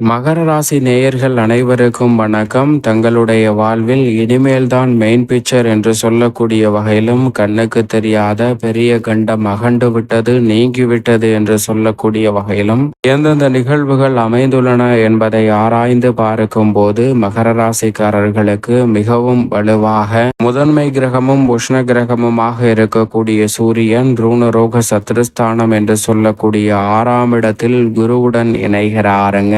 மகர ராசி நேயர்கள் அனைவருக்கும் வணக்கம். தங்களுடைய வாழ்வில் இனிமேல்தான் மெயின் பிக்சர் என்று சொல்லக்கூடிய வகையிலும் கண்ணுக்கு தெரியாத பெரிய கண்டம் அகண்டு விட்டது நீங்கிவிட்டது என்று சொல்லக்கூடிய வகையிலும் எந்தெந்த நிகழ்வுகள் அமைந்துள்ளன என்பதை ஆராய்ந்து பார்க்கும் போது மகர ராசிக்காரர்களுக்கு மிகவும் வலுவாக முதன்மை கிரகமும் உஷ்ண கிரகமுமாக இருக்கக்கூடிய சூரியன் ரூணரோக சத்ருஸ்தானம் என்று சொல்லக்கூடிய ஆறாம் இடத்தில் குருவுடன் இணைகிறாருங்க.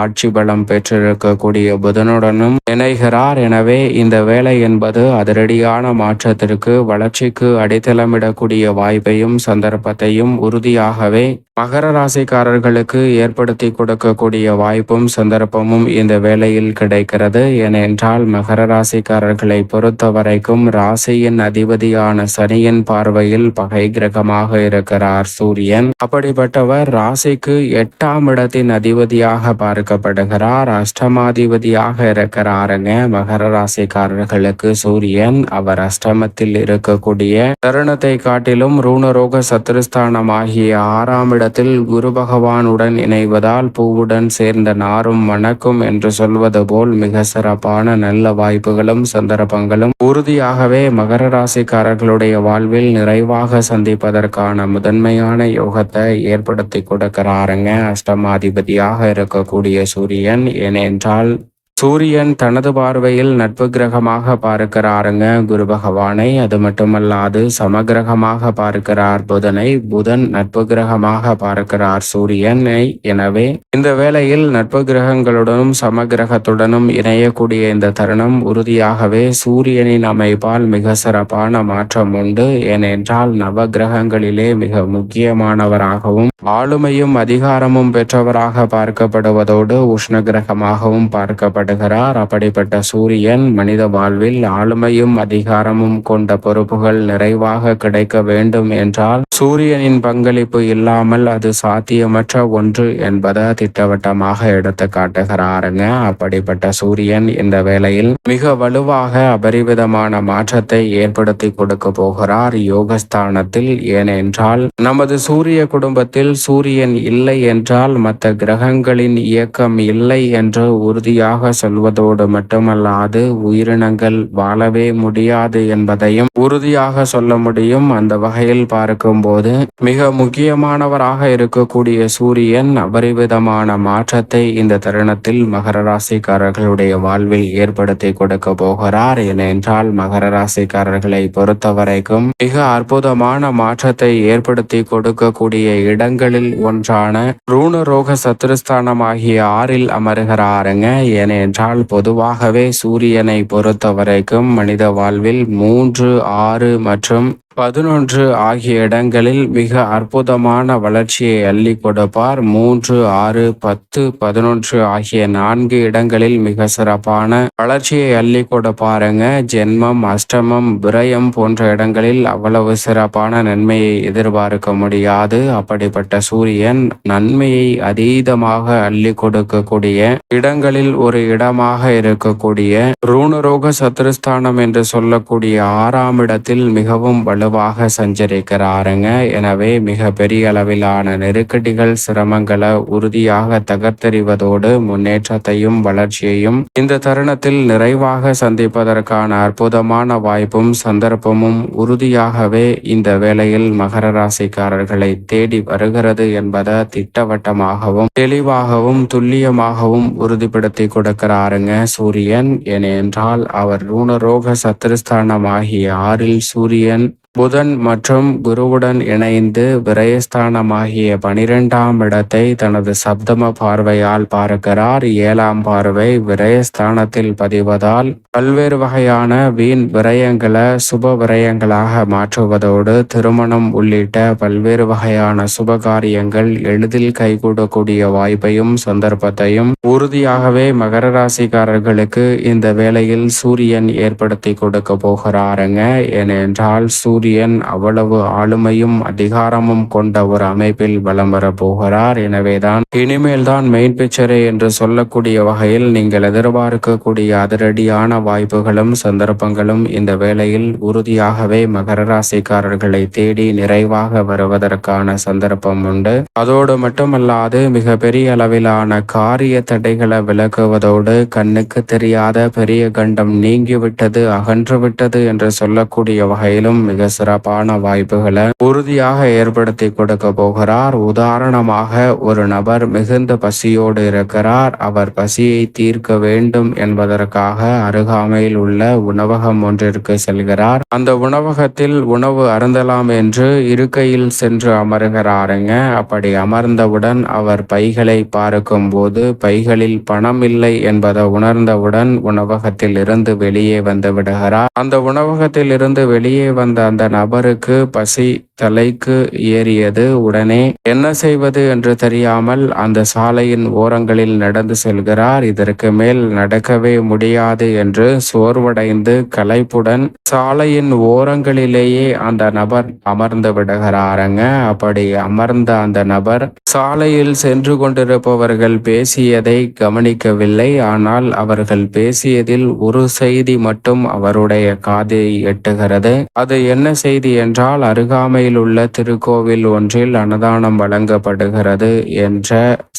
ஆட்சி பலம் பெற்றிருக்கக்கூடிய புதனுடனும் இணைகிறார். எனவே இந்த வேலை என்பது அதிரடியான மாற்றத்திற்கு வளர்ச்சிக்கு அடித்தளமிடக்கூடிய வாய்ப்பையும் சந்தர்ப்பத்தையும் உறுதியாகவே மகர ராசிக்காரர்களுக்கு ஏற்படுத்தி கொடுக்கக்கூடிய வாய்ப்பும் சந்தர்ப்பமும் இந்த வேளையில் கிடைக்கிறது. ஏனென்றால் மகர ராசிக்காரர்களை பொறுத்த வரைக்கும் ராசியின் அதிபதியான சனியின் பார்வையில் பகை கிரகமாக இருக்கிறார் சூரியன். அப்படிப்பட்டவர் ராசிக்கு எட்டாம் இடத்தின் அதிபதியாக பார்க்கப்படுகிறார் அஷ்டமாதிபதியாக இருக்கிறாருங்க. மகர ராசிக்காரர்களுக்கு சூரியன் அவர் அஷ்டமத்தில் இருக்கக்கூடிய தருணத்தை காட்டிலும் ரூணரோக சத்துருஸ்தானம் ஆகிய ஆறாம் இடத்தில் குரு பகவானுடன் இணைவதால் பூவுடன் சேர்ந்த நாரும் வணக்கும் என்று சொல்வது போல் மிக சிறப்பான நல்ல வாய்ப்புகளும் சந்தர்ப்பங்களும் உறுதியாகவே மகர ராசிக்காரர்களுடைய வாழ்வில் நிறைவாக சந்திப்பதற்கான முதன்மையான யோகத்தை ஏற்படுத்தி கொடுக்கிறாருங்க. அஷ்டமாதிபதியாக இருக்கக்கூடிய சூரியன் ஏனென்றால் சூரியன் தனது பார்வையில் நட்பு கிரகமாக பார்க்கிறாருங்க. குரு பகவானை அது மட்டுமல்லாது சமகிரகமாக பார்க்கிறார் புதனை. புதன் நட்பு கிரகமாக பார்க்கிறார் சூரியனை. எனவே இந்த வேளையில் நட்பு கிரகங்களுடனும் சமகிரகத்துடனும் இணையக்கூடிய இந்த தருணம் உறுதியாகவே சூரியனின் அமைப்பால் மிக சிறப்பான மாற்றம் உண்டு. ஏனென்றால் நவ கிரகங்களிலே மிக முக்கியமானவராகவும் ஆளுமையும் அதிகாரமும் பெற்றவராக பார்க்கப்படுவதோடு உஷ்ண கிரகமாகவும் பார்க்கப்படும் படுகிறார் அப்படிப்பட்ட சூரியன் மனித வாழ்வில் ஆளுமையும் அதிகாரமும் கொண்ட பொறுப்புகள் நிறைவாக கிடைக்க வேண்டும் என்றால் சூரியனின் பங்களிப்பு இல்லாமல் அது சாத்தியமற்ற ஒன்று என்பதை திட்டவட்டமாக எடுத்து காட்டுகிறாருங்க. அப்படிப்பட்ட சூரியன் இந்த வேளையில் மிக வலுவாக அபரிவிதமான மாற்றத்தை ஏற்படுத்தி கொடுக்க போகிறார் யோகஸ்தானத்தில். ஏனென்றால் நமது சூரிய குடும்பத்தில் சூரியன் இல்லை என்றால் மற்ற கிரகங்களின் இயக்கம் இல்லை என்று உறுதியாக சொல்வதோடு மட்டுமல்லாது உயிரினங்கள் வாழவே முடியாது என்பதையும் உறுதியாக சொல்ல முடியும். அந்த வகையில் பார்க்கும் போது மிக முக்கியமானவராக இருக்கக்கூடிய சூரியன் அபரிவிதமான மாற்றத்தை இந்த தருணத்தில் மகர ராசிக்காரர்களுடைய வாழ்வில் ஏற்படுத்தி கொடுக்க போகிறார். ஏனென்றால் மகர ராசிக்காரர்களை பொறுத்தவரைக்கும் மிக அற்புதமான மாற்றத்தை ஏற்படுத்தி கொடுக்கக்கூடிய இடங்களில் ஒன்றான ரூணரோக சத்துருஸ்தானம் ஆகிய ஆறில் அமருகிறாருங்க. ஏனென்றால் பொதுவாகவே சூரியனை பொறுத்த வரைக்கும் மனித வாழ்வில் மூன்று ஆறு மற்றும் பதினொன்று ஆகிய இடங்களில் மிக அற்புதமான வளர்ச்சியை அள்ளி கொடுப்பார். மூன்று ஆறு பத்து பதினொன்று ஆகிய நான்கு இடங்களில் மிக சிறப்பான வளர்ச்சியை அள்ளி கொடுப்பாருங்க. ஜென்மம் அஷ்டமம் விரயம் போன்ற இடங்களில் அவ்வளவு சிறப்பான நன்மையை எதிர்பார்க்க முடியாது. அப்படிப்பட்ட சூரியன் நன்மையை அதீதமாக அள்ளி கொடுக்கக்கூடிய இடங்களில் ஒரு இடமாக இருக்கக்கூடிய ரூணரோக சத்ருஸ்தானம் என்று சொல்லக்கூடிய ஆறாம் இடத்தில் மிகவும் வள வலுவாக சஞ்சரிக்கிறாருங்க. எனவே மிக பெரிய அளவிலான நெருக்கடிகள் சிரமங்களை உறுதியாக தகர்த்தெறிவதோடு முன்னேற்றத்தையும் வளர்ச்சியையும் இந்த தருணத்தில் நிறைவாக சந்திப்பதற்கான அற்புதமான வாய்ப்பும் சந்தர்ப்பமும் உறுதியாகவே இந்த வேளையில் மகர ராசிக்காரர்களை தேடி வருகிறது என்பதை திட்டவட்டமாகவும் தெளிவாகவும் துல்லியமாகவும் உறுதிப்படுத்தி கொடுக்கிறாருங்க சூரியன். ஏனென்றால் அவர் ரூணரோக சத்திருஸ்தானமாகிய ஆறில் சூரியன் புதன் மற்றும் குருவுடன் இணைந்து விரயஸ்தானமாகிய பனிரெண்டாம் இடத்தை தனது சப்தம பார்வையால் பார்க்கிறார். ஏழாம் பார்வை விரயஸ்தானத்தில் பதிவதால் பல்வேறு வகையான வீண் விரயங்களை சுப விரயங்களாக மாற்றுவதோடு திருமணம் உள்ளிட்ட பல்வேறு வகையான சுப காரியங்கள் எளிதில் கைகூடக்கூடிய வாய்ப்பையும் சந்தர்ப்பத்தையும் உறுதியாகவே மகர ராசிக்காரர்களுக்கு இந்த வேளையில் சூரியன் ஏற்படுத்தி கொடுக்க போகிறாருங்க. ஏனென்றால் சூரிய சூரியன் அவ்வளவு ஆளுமையும் அதிகாரமும் கொண்ட ஒரு அமைப்பில் வலம் வரப்போகிறார் எனவேதான் இனிமேல் தான் மெயின் பிக்சரே என்று சொல்லக்கூடிய வகையில் நீங்கள் எதிர்பார்க்கக்கூடிய அதிரடியான வாய்ப்புகளும் சந்தர்ப்பங்களும் இந்த வேளையில் உறுதியாகவே மகர ராசிக்காரர்களை தேடி நிறைவாக வருவதற்கான சந்தர்ப்பம் உண்டு. அதோடு மட்டுமல்லாது மிக பெரிய அளவிலான காரிய தடைகளை விலக்குவதோடு கண்ணுக்கு தெரியாத பெரிய கண்டம் நீங்கிவிட்டது அகன்றுவிட்டது என்று சொல்லக்கூடிய வகையிலும் மிக சிறப்பான வாய்ப்புகளை உறுதியாக ஏற்படுத்தி கொடுக்க போகிறார். உதாரணமாக ஒரு நபர் மிகுந்த பசியோடு இருக்கிறார். அவர் பசியை தீர்க்க வேண்டும் என்பதற்காக அருகாமையில் உள்ள உணவகம் ஒன்றிற்கு செல்கிறார். அந்த உணவகத்தில் உணவு அருந்தலாம் என்று இருக்கையில் சென்று அமர்கிறாருங்க. அப்படி அமர்ந்தவுடன் அவர் பைகளை பார்க்கும் போது பைகளில் பணம் இல்லை என்பதை உணர்ந்தவுடன் உணவகத்தில் இருந்து வெளியே வந்து விடுகிறார். அந்த உணவகத்தில் இருந்து வெளியே வந்த அந்த நபருக்கு பசி தலைக்கு ஏறியது உடனே என்ன செய்வது என்று தெரியாமல் அந்த சாலையின் ஓரங்களில் நடந்து செல்கிறார். இதற்கு மேல் நடக்கவே முடியாது என்று சோர்வடைந்து கலைப்புடன் சாலையின் ஓரங்களிலேயே அந்த நபர் அமர்ந்து விடுகிறாருங்க. அப்படி அமர்ந்த அந்த நபர் சாலையில் சென்று கொண்டிருப்பவர்கள் பேசியதை கவனிக்கவில்லை. ஆனால் அவர்கள் பேசியதில் ஒரு செய்தி மட்டும் அவருடைய காதை எட்டுகிறது. அது என்ன செய்தி என்றால் அருகாமையில் உள்ள திருக்கோவில் ஒன்றில் அன்னதானம் வழங்கப்படுகிறது என்ற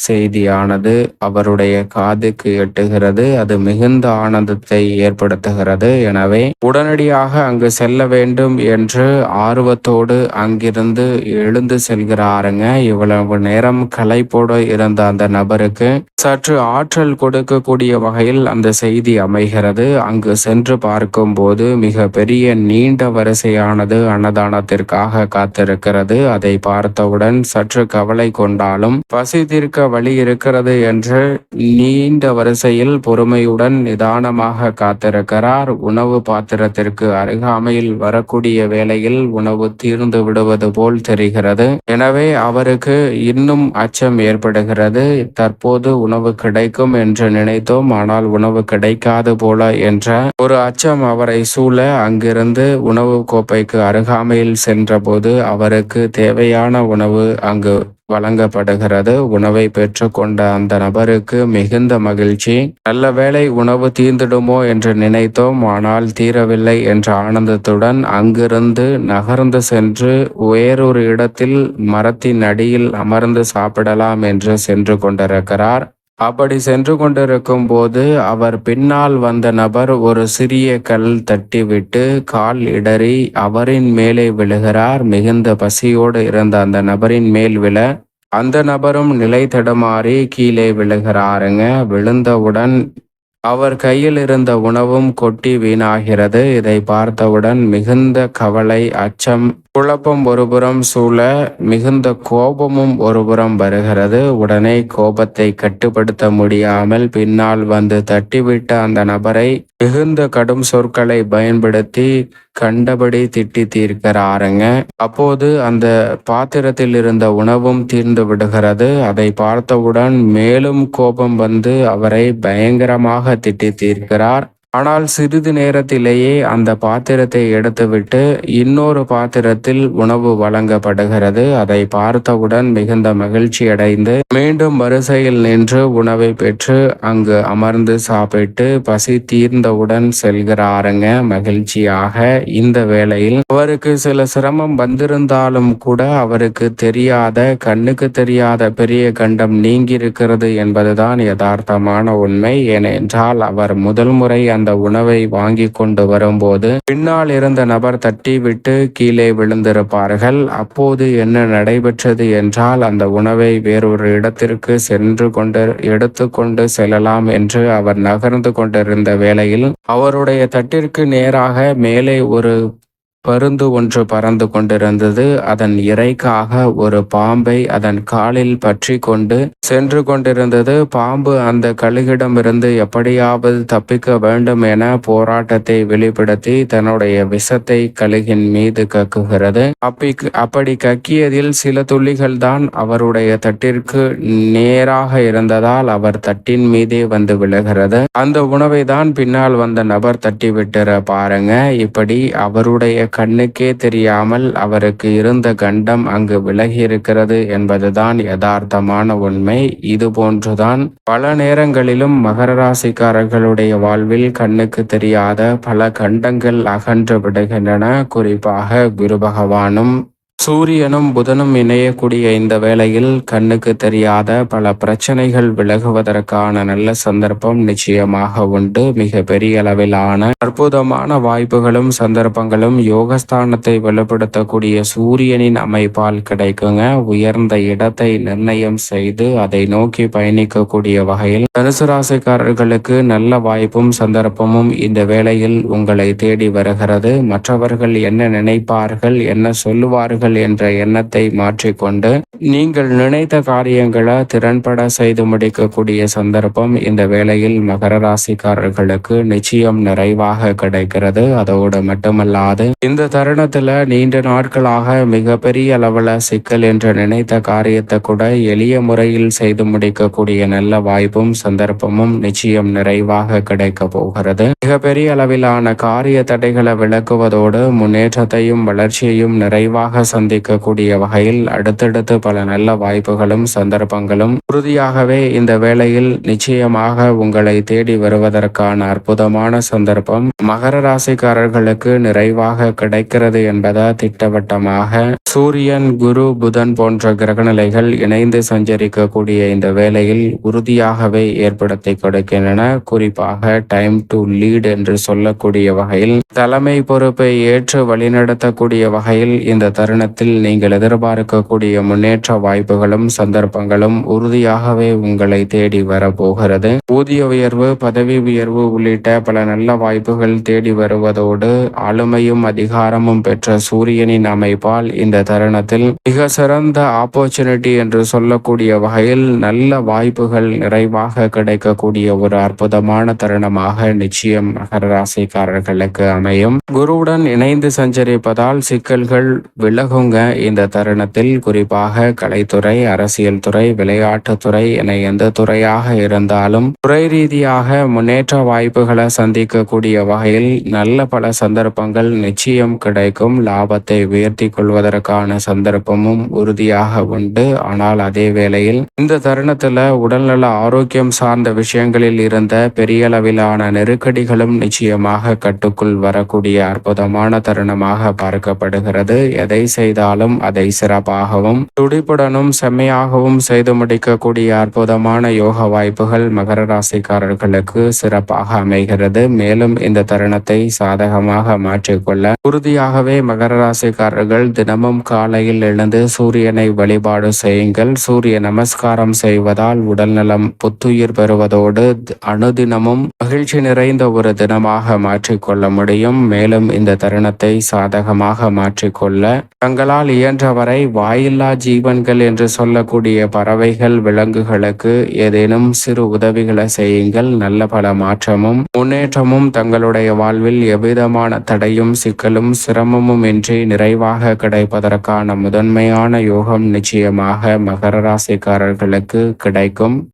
செய்தியானது அவருடைய காதுக்கு எட்டுகிறது. அது மிகுந்த ஆனந்தத்தை ஏற்படுத்துகிறது. எனவே உடனடியாக அங்கு செல்ல வேண்டும் என்று ஆர்வத்தோடு அங்கிருந்து எழுந்து செல்கிறாருங்க. இவ்வளவு நேரம் களைப்போடு இருந்த அந்த நபருக்கு சற்று ஆற்றல் கொடுக்கக்கூடிய வகையில் அந்த செய்தி அமைகிறது. அங்கு சென்று பார்க்கும்போது மிக பெரிய நீண்ட வரிசையான வரிசையானது அன்னதானத்திற்காக காத்திருக்கிறது. அதை பார்த்தவுடன் சற்று கவலை கொண்டாலும் பசி தீர்க்க வழி இருக்கிறது என்று நீண்ட வரிசையில் பொறுமையுடன் நிதானமாக காத்திருக்கிறார். உணவு பாத்திரத்திற்கு அருகாமையில் வரக்கூடிய வேளையில் உணவு தீர்ந்து விடுவது போல் தெரிகிறது. எனவே அவருக்கு இன்னும் அச்சம் ஏற்படுகிறது. தற்போது உணவு கிடைக்கும் என்று நினைத்தோம். ஆனால் உணவு கிடைக்காது போல என்ற ஒரு அச்சம் அவரை சூழ அங்கிருந்து உணவு கோப்பைக்கு அருகாமையில் சென்றபோது அவருக்கு தேவையான உணவு அங்கு வழங்கப்படுகிறது. உணவை பெற்றுக்கொண்ட அந்த நபருக்கு மிகுந்த மகிழ்ச்சி. நல்ல வேளை உணவு தீர்ந்துடுமோ என்று நினைத்தோம். ஆனால் தீரவில்லை என்ற ஆனந்தத்துடன் அங்கிருந்து நகர்ந்து சென்று வேறொரு இடத்தில் மரத்தின் அடியில் அமர்ந்து சாப்பிடலாம் என்று சென்று கொண்டிருக்கிறார். அப்படி சென்று கொண்டிருக்கும் போது அவர் பின்னால் வந்த நபர் ஒரு சிறிய கல் தட்டிவிட்டு கால் இடறி அவரின் மேலே விழுகிறார். மிகுந்த பசியோடு இருந்த அந்த நபரின் மேல் விழ. அந்த நபரும் நிலை தடுமாறி கீழே விழுகிறாருங்க. விழுந்தவுடன் அவர் கையில் இருந்த உணவும் கொட்டி வீணாகிறது. இதை பார்த்தவுடன் மிகுந்த கவலை அச்சம் குழப்பம் ஒருபுறம் சூழ மிகுந்த கோபமும் ஒருபுறம் வருகிறது. உடனே கோபத்தை கட்டுப்படுத்த முடியாமல் பின்னால் வந்து தட்டிவிட்ட அந்த நபரை மிகுந்த கடும் சொற்களை பயன்படுத்தி கண்டபடி திட்டி தீர்க்கிறாருங்க. அப்போது அந்த பாத்திரத்தில் இருந்த உணவும் தீர்ந்து விடுகிறது. அதை பார்த்தவுடன் மேலும் கோபம் வந்து அவரை பயங்கரமாக திட்டி தீர்க்கிறார். ஆனால் சிறிது நேரத்திலேயே அந்த பாத்திரத்தை எடுத்துவிட்டு இன்னொரு பாத்திரத்தில் உணவு வழங்கப்படுகிறது. அதை பார்த்தவுடன் மிகுந்த மகிழ்ச்சி அடைந்து மீண்டும் வரிசையில் நின்று உணவை பெற்று அங்கு அமர்ந்து சாப்பிட்டு பசி தீர்ந்தவுடன் செல்கிறாருங்க. மகிழ்ச்சியாக இந்த வேளையில் அவருக்கு சில சிரமம் வந்திருந்தாலும் கூட அவருக்கு தெரியாத கண்ணுக்கு தெரியாத பெரிய கண்டம் நீங்கியிருக்கிறது என்பதுதான் யதார்த்தமான உண்மை. ஏனென்றால் அவர் முதல் முறை அந்த அந்த உணவை வாங்கி கொண்டு வரும்போது பின்னால் இருந்த நபர் தட்டி விட்டு கீழே விழுந்திருப்பார்கள். அப்போது என்ன நடைபெற்றது என்றால் அந்த உணவை வேறொரு இடத்திற்கு சென்று கொண்டு எடுத்துக்கொண்டு செல்லலாம் என்று அவர் நகர்ந்து கொண்டிருந்த வேளையில் அவருடைய தட்டிற்கு நேராக மேலே ஒரு பருந்து ஒன்று பறந்து கொண்டிருந்தது. அதன் இறைக்காக ஒரு பாம்பை அதன் காலில் பற்றி கொண்டு சென்று கொண்டிருந்தது. பாம்பு அந்த கழுகிடமிருந்து எப்படியாவது தப்பிக்க வேண்டும் என போராட்டத்தை வெளிப்படுத்தி தன்னுடைய விஷத்தை கழுகின் மீது கக்குகிறது. அப்படி அப்படி கக்கியதில் சில துள்ளிகள் தான் அவருடைய தட்டிற்கு நேராக இருந்ததால் அவர் தட்டின் மீதே வந்து விழுகிறது. அந்த உணவை தான் பின்னால் வந்த நபர் தட்டி விட்டுற பாருங்க. இப்படி அவருடைய கண்ணுக்கே தெரியாமல் அவருக்கு இருந்த கண்டம் அங்கு விலகி இருக்கிறது என்பதுதான் யதார்த்தமான உண்மை. இது போன்றுதான் பல நேரங்களிலும் மகர ராசிக்காரர்களுடைய வாழ்வில் கண்ணுக்கு தெரியாத பல கண்டங்கள் அகன்று விடுகின்றன. குறிப்பாக குரு பகவானும் சூரியனும் புதனும் இணையக்கூடிய இந்த வேளையில் கண்ணுக்கு தெரியாத பல பிரச்சனைகள் விலகுவதற்கான நல்ல சந்தர்ப்பம் நிச்சயமாக உண்டு. மிக பெரிய அளவிலான அற்புதமான வாய்ப்புகளும் சந்தர்ப்பங்களும் யோகஸ்தானத்தை வெளிப்படுத்தக்கூடிய சூரியனின் அமைப்பால் கிடைக்குங்க. உயர்ந்த இடத்தை நிர்ணயம் செய்து அதை நோக்கி பயணிக்கக்கூடிய வகையில் தனுசு ராசிக்காரர்களுக்கு நல்ல வாய்ப்பும் சந்தர்ப்பமும் இந்த வேளையில் உங்களை தேடி வருகிறது. மற்றவர்கள் என்ன நினைப்பார்கள் என்ன சொல்லுவார்கள் என்ற எண்ணத்தை மாற்றிக்கொண்டு நீங்கள் நினைத்த காரியங்களை திறன்பட செய்து முடிக்கக்கூடிய சந்தர்ப்பம் இந்த வேளையில் மகர ராசிக்காரர்களுக்கு நிச்சயம் நிறைவாக கிடைக்கிறது. அதோடு மட்டுமல்லாது இந்த தருணத்துல நீண்ட நாட்களாக மிகப்பெரிய அளவுல சிக்கல் என்று நினைத்த காரியத்தை கூட எளிய முறையில் செய்து முடிக்கக்கூடிய நல்ல வாய்ப்பும் சந்தர்ப்பமும் நிச்சயம் நிறைவாக கிடைக்க போகிறது. மிகப்பெரிய அளவிலான காரிய தடைகளை விளக்குவதோடு முன்னேற்றத்தையும் வளர்ச்சியையும் நிறைவாக சந்திக்கக்கூடிய வகையில் அடுத்தடுத்து பல நல்ல வாய்ப்புகளும் சந்தர்ப்பங்களும் உறுதியாகவே இந்த வேளையில் நிச்சயமாக உங்களை தேடி வருவதற்கான அற்புதமான சந்தர்ப்பம் மகர ராசிக்காரர்களுக்கு நிறைவாக கிடைக்கிறது என்பதை திட்டவட்டமாக சூரியன் குரு புதன் போன்ற கிரகநிலைகள் இணைந்து சஞ்சரிக்கக்கூடிய இந்த வேளையில் உறுதியாகவே ஏற்படுத்தி கொடுக்கின்றன. குறிப்பாக டைம் டு லீட் என்று சொல்லக்கூடிய வகையில் தலைமை பொறுப்பை ஏற்று வழிநடத்தக்கூடிய வகையில் இந்த தருணத்தில் நீங்கள் எதிர்பார்க்கக்கூடிய முன்னேற்ற வாய்ப்புகளும் சந்தர்ப்பங்களும் உறுதியாகவே உங்களை தேடி வரப்போகிறது. ஊதிய உயர்வு பதவி உயர்வு உள்ளிட்ட பல நல்ல வாய்ப்புகள் தேடி வருவதோடு ஆளுமையும் அதிகாரமும் பெற்ற சூரியனின் அமைப்பால் இந்த தருணத்தில் மிக சிறந்த ஆப்பர்ச்சுனிட்டி என்று சொல்லக்கூடிய வகையில் நல்ல வாய்ப்புகள் நிறைவாக கிடைக்கக்கூடிய ஒரு அற்புதமான தருணமாக நிச்சயம் மகர ராசிக்காரர்களுக்கு அமையும். குருவுடன் இணைந்து சஞ்சரிப்பதால் சிக்கல்கள் விலகும் விலகுங்க இந்த தருணத்தில் குறிப்பாக கலைத்துறை அரசியல் துறை விளையாட்டுத்துறை என எந்த துறையாக இருந்தாலும் துறை ரீதியாக முன்னேற்ற வாய்ப்புகளை சந்திக்கக்கூடிய வகையில் நல்ல பல சந்தர்ப்பங்கள் நிச்சயம் கிடைக்கும். லாபத்தை உயர்த்தி கொள்வதற்கான சந்தர்ப்பமும் உறுதியாக உண்டு. ஆனால் அதே வேளையில் இந்த தருணத்துல உடல்நல ஆரோக்கியம் சார்ந்த விஷயங்களில் இருந்த பெரிய அளவிலான நெருக்கடிகளும் நிச்சயமாக கட்டுக்குள் வரக்கூடிய அற்புதமான தருணமாக பார்க்கப்படுகிறது. எதை செய்தாலும் அதை சிறப்பாகவும் துடிப்புடனும் செம்மையாகவும் செய்து முடிக்கக்கூடிய அற்புதமான யோக வாய்ப்புகள் மகர ராசிக்காரர்களுக்கு சிறப்பாக அமைகிறது. மேலும் இந்த தருணத்தை சாதகமாக மாற்றிக்கொள்ள உறுதியாகவே மகர ராசிக்காரர்கள் தினமும் காலையில் எழுந்து சூரியனை வழிபாடு செய்யுங்கள். சூரிய நமஸ்காரம் செய்வதால் உடல்நலம் புத்துயிர் பெறுவதோடு அணுதினமும் மகிழ்ச்சி நிறைந்த ஒரு தினமாக மாற்றிக்கொள்ள முடியும். மேலும் இந்த தருணத்தை சாதகமாக மாற்றிக்கொள்ள தங்களால் இயன்றவரை வாயில்லா ஜீவன்கள் என்று சொல்லக்கூடிய பறவைகள் விலங்குகளுக்கு ஏதேனும் சிறு உதவிகளை செய்யுங்கள். நல்ல பல மாற்றமும் முன்னேற்றமும் தங்களுடைய வாழ்வில் எவ்விதமான தடையும் சிக்கலும் சிரமமும் இன்றி நிறைவாக கிடைப்பதற்கான முதன்மையான யோகம் நிச்சயமாக மகர ராசிக்காரர்களுக்கு கிடைக்கும்.